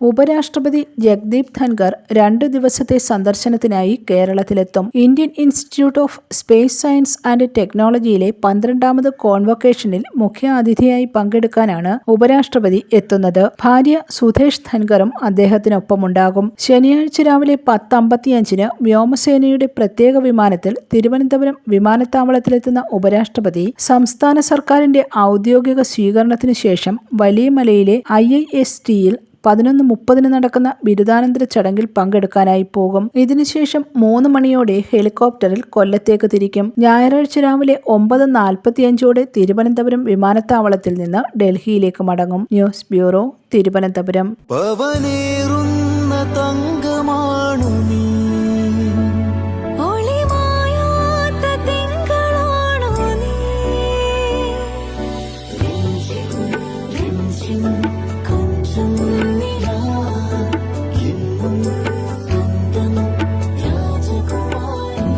ഉപരാഷ്ട്രപതി ജഗ്ദീപ് ധൻഖർ രണ്ട് ദിവസത്തെ സന്ദർശനത്തിനായി കേരളത്തിലെത്തും. Indian institute of space science and ടെക്നോളജിയിലെ പന്ത്രണ്ടാമത് കോൺവൊക്കേഷനിൽ മുഖ്യ അതിഥിയായി പങ്കെടുക്കാനാണ് ഉപരാഷ്ട്രപതി എത്തുന്നത്. ഭാര്യ സുധേഷ് ധൻഖറും അദ്ദേഹത്തിനൊപ്പമുണ്ടാകും. ശനിയാഴ്ച രാവിലെ പത്ത് അമ്പത്തിയഞ്ചിന് വ്യോമസേനയുടെ പ്രത്യേക വിമാനത്തിൽ തിരുവനന്തപുരം വിമാനത്താവളത്തിലെത്തുന്ന ഉപരാഷ്ട്രപതി സംസ്ഥാന സർക്കാരിന്റെ ഔദ്യോഗിക സ്വീകരണത്തിനു ശേഷം വലിയമലയിലെ ഐ ഐ എസ് ടിയിൽ പതിനൊന്ന് മുപ്പതിന് നടക്കുന്ന ബിരുദാനന്തര ചടങ്ങിൽ പങ്കെടുക്കാനായി പോകും. ഇതിനുശേഷം മൂന്ന് മണിയോടെ ഹെലികോപ്റ്ററിൽ കൊല്ലത്തേക്ക് തിരിക്കും. ഞായറാഴ്ച രാവിലെ ഒമ്പത് നാൽപ്പത്തിയഞ്ചോടെ തിരുവനന്തപുരം വിമാനത്താവളത്തിൽ നിന്ന് ഡൽഹിയിലേക്ക് മടങ്ങും. News bureau Thiruvananthapuram. രാജകുമാരി